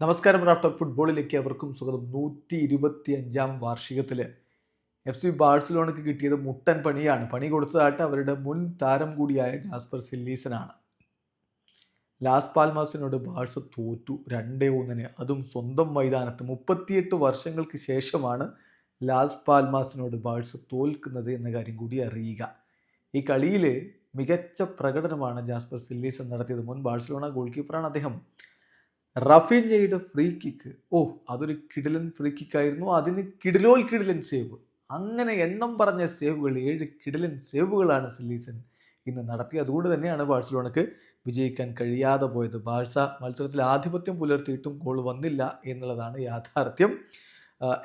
നമസ്കാരം raft of ഫുട്ബോളിലേക്ക് അവർക്കും സ്വാഗതം. നൂറ്റി ഇരുപത്തി അഞ്ചാം വാർഷികത്തിൽ എഫ് സി ബാഴ്സലോണയ്ക്ക് കിട്ടിയത് മുട്ടൻ പണിയാണ്. പണി കൊടുത്തതായിട്ട് അവരുടെ മുൻ താരം കൂടിയായ ജാസ്പർ സില്ലീസനാണ്. ലാസ് പാൽമാസിനോട് ബാഴ്സ തോറ്റു രണ്ടേ ഒന്നിന്. അതും സ്വന്തം മൈതാനത്ത്. മുപ്പത്തിയെട്ട് വർഷങ്ങൾക്ക് ശേഷമാണ് ലാസ് പാൽമാസിനോട് ബാഴ്സ തോൽക്കുന്നത് എന്ന കാര്യം കൂടി അറിയുക. ഈ കളിയിൽ മികച്ച പ്രകടനമാണ് ജാസ്പർ സില്ലീസൺ നടത്തിയത്. മുൻ ബാഴ്സലോണ ഗോൾ കീപ്പറാണ് അദ്ദേഹം. റഫീഞ്ഞയുടെ ഫ്രീ കിക്ക് ഓ അതൊരു കിടിലൻ ഫ്രീ കിക്ക് ആയിരുന്നു. അതിന് കിടിലോൽ കിടിലൻ സേവ് അങ്ങനെ എണ്ണം പറഞ്ഞ സേവുകൾ ഏഴ് കിടിലൻ സേവുകളാണ് സില്ലീസൺ ഇന്ന് നടത്തി അതുകൊണ്ട് തന്നെയാണ് ബാഴ്സലോണക്ക് വിജയിക്കാൻ കഴിയാതെ പോയത്. ബാഴ്സ മത്സരത്തിൽ ആധിപത്യം പുലർത്തിയിട്ടും ഗോൾ വന്നില്ല എന്നുള്ളതാണ് യാഥാർത്ഥ്യം.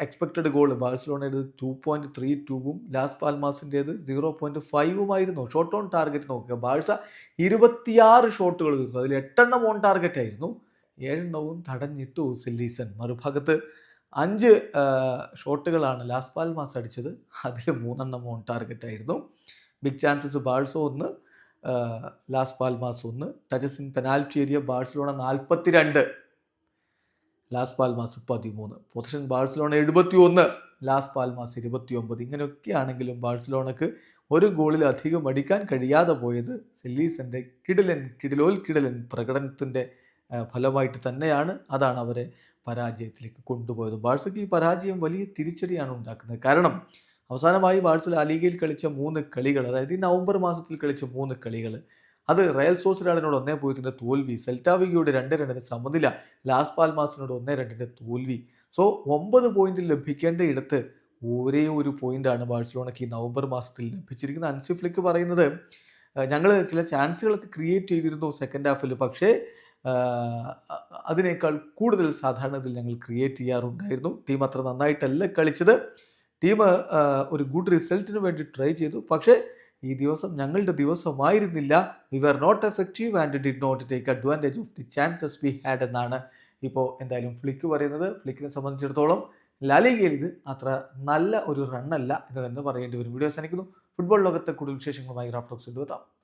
എക്സ്പെക്റ്റഡ് ഗോൾ ബാഴ്സലോണയുടെ ടു പോയിന്റ് ത്രീ ടൂവും ലാസ് പാൽമാസിന്റേത് സീറോ പോയിന്റ് ഫൈവുമായിരുന്നു ഷോട്ട് ഓൺ ടാർഗറ്റ് നോക്കുക. ബാഴ്സ ഇരുപത്തിയാറ് ഷോട്ടുകൾ തീർന്നു അതിൽ എട്ടെണ്ണം ഓൺ ടാർഗറ്റ് ആയിരുന്നു. ഏഴെണ്ണവും തടഞ്ഞിട്ടു സില്ലീസൺ. മറുഭാഗത്ത് അഞ്ച് ഷോട്ടുകളാണ് ലാസ് പാൽമാസ് അടിച്ചത്. അതിൽ മൂന്നെണ്ണം ഓൺ ടാർഗറ്റ് ആയിരുന്നു ബിഗ് ചാൻസസ് ബാഴ്സോ ഒന്ന് ലാസ് പാൽമാസ് ഒന്ന്. Touches in penalty area Barcelona നാൽപ്പത്തിരണ്ട് ലാസ് പാൽമാസ് പതിമൂന്ന്. പൊസിഷൻ ബാഴ്സലോണ എഴുപത്തി ഒന്ന് ലാസ് പാൽമാസ് ഇരുപത്തി ഒമ്പത് ഇങ്ങനെയൊക്കെ ആണെങ്കിലും ബാഴ്സലോണക്ക് ഒരു ഗോളിൽ അധികം അടിക്കാൻ കഴിയാതെ പോയത് സെല്ലീസന്റെ കിടിലൻ കിടിലോൽ കിടിലൻ പ്രകടനത്തിന്റെ ഫലമായിട്ട് തന്നെയാണ് അതാണ് അവരെ പരാജയത്തിലേക്ക് കൊണ്ടുപോയത്. ബാഴ്സയ്ക്ക് ഈ പരാജയം വലിയ തിരിച്ചടിയാണ് ഉണ്ടാക്കുന്നത്. കാരണം അവസാനമായി ബാഴ്സൽ അലീഗയിൽ കളിച്ച മൂന്ന് കളികൾ അതായത് ഈ നവംബർ മാസത്തിൽ കളിച്ച മൂന്ന് കളികൾ അത് റയൽ സോസിഡാഡിനോട് ഒന്നേ പൂജ്യത്തിന്റെ തോൽവി സെൽറ്റാവിഗയുടെ രണ്ട് രണ്ടിന് സമനില ലാസ് പാൽമാസിനോട് ഒന്നേ രണ്ടിന്റെ തോൽവി. സോ ഒമ്പത് പോയിന്റ് ലഭിക്കേണ്ട ഇടത്ത് ഒരേ ഒരു പോയിന്റാണ് ബാഴ്സലോണയ്ക്ക് ഈ നവംബർ മാസത്തിൽ ലഭിച്ചിരിക്കുന്നത്. അൻസിഫ്ലിക്ക് പറയുന്നത് ഞങ്ങൾ ചില ചാൻസുകളൊക്കെ ക്രിയേറ്റ് ചെയ്തിരുന്നു സെക്കൻഡ് ഹാഫിൽ പക്ഷേ അതിനേക്കാൾ കൂടുതൽ സാധാരണത്തിൽ ഞങ്ങൾ ക്രിയേറ്റ് ചെയ്യാറുണ്ടായിരുന്നു. ടീം അത്ര നന്നായിട്ടല്ല കളിച്ചത്. ടീം ഒരു ഗുഡ് റിസൾട്ടിന് വേണ്ടി ട്രൈ ചെയ്തു. പക്ഷേ ഈ ദിവസം ഞങ്ങളുടെ ദിവസമായിരുന്നില്ല. We were not effective and did not take advantage of the chances we had എന്നാണ് ഇപ്പോൾ എന്തായാലും ഫ്ലിക്ക് പറയുന്നത്. ഫ്ലിക്കിനെ സംബന്ധിച്ചിടത്തോളം ലാലിഗയിൽ ഇത് അത്ര നല്ല ഒരു റണ്ണല്ല എന്ന് തന്നെ പറയേണ്ടി വരും. വീഡിയോ അവസാനിക്കുന്നു. ഫുട്ബോൾ ലോകത്തെ കൂടുതൽ വിശേഷങ്ങളുമായി റാഫ്റ്റോക്സ് കൊണ്ടുവെത്താം